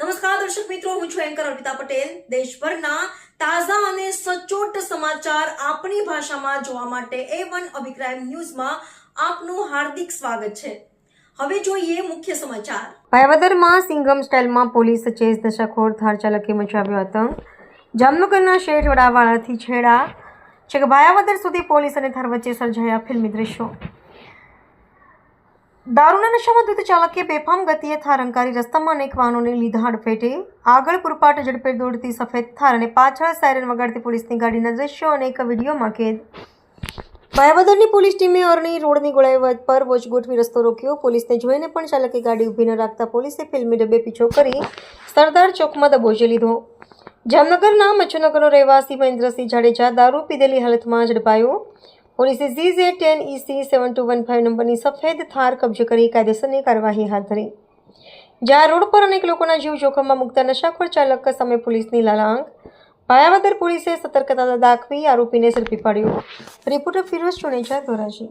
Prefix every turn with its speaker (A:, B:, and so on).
A: નમસ્કાર, દર્શક મિત્રો, હું છું એન્કર અર્પિતા પટેલ. દેશભરના તાજા અને સચોટ સમાચાર આપણી ભાષામાં જોવા માટે એ વન અભિપ્રાય ન્યૂઝમાં આપનું હાર્દિક સ્વાગત છે. હવે જોઈએ મુખ્ય સમાચાર.
B: ભાયાવદરમાં સિંગમ સ્ટાઇલમાં પોલીસ ચેસ દશાખોર થાર ચાલકે મચાવ્યો આતંક જામનગરના શેઠ વડાવાળાથી છેડા છે કે ભાયાવદર સુધી પોલીસ અને થાર વચ્ચે સર્જાયા ફિલ્મી દ્રશ્યો. દારૂના નશામાં ધૂત ચાલકે બેફામ ગતિએ થાર અંકારી રસ્તામાં અનેક વાહનોને લીધા હડફેટે આગળ પુરપાટ ઝડપે દોડતી સફેદ થાર અને પાછળ સાયરન વગાડતી પોલીસની ગાડીના દ્રશ્યો અનેક વિડીયોમાં કેદ. માયાવદરની પોલીસ ટીમે અરણી રોડની ગોળાઈ પર વોચ ગોઠવી રસ્તો રોક્યો. પોલીસને જોઈને પણ ચાલકે ગાડી ઊભી ન રાખતા પોલીસે ફિલ્મી ડબ્બે પીછો કરી સરદાર ચોકમાં દબોચી લીધો. જામનગરના મચ્છુનગરનો રહેવાસી મહેન્દ્રસિંહ જાડેજા દારૂ પીધેલી હાલતમાં ઝડપાયો. પોલીસે G J ten EC seven two one five નંબરની સફેદ થાર કબજે કરી કાયદેસરની કાર્યવાહી હાથ ધરી. જ્યાં રોડ પર અનેક લોકોના જીવ જોખમમાં મુકતા નશાખોર ચાલક સામે પોલીસની લાલાંગ. પાયાવદર પોલીસે સતર્કતા દાખવી આરોપીને ઝડપી પાડ્યો. રિપોર્ટર ફિરોઝ ચુનેજા, ધોરાજી.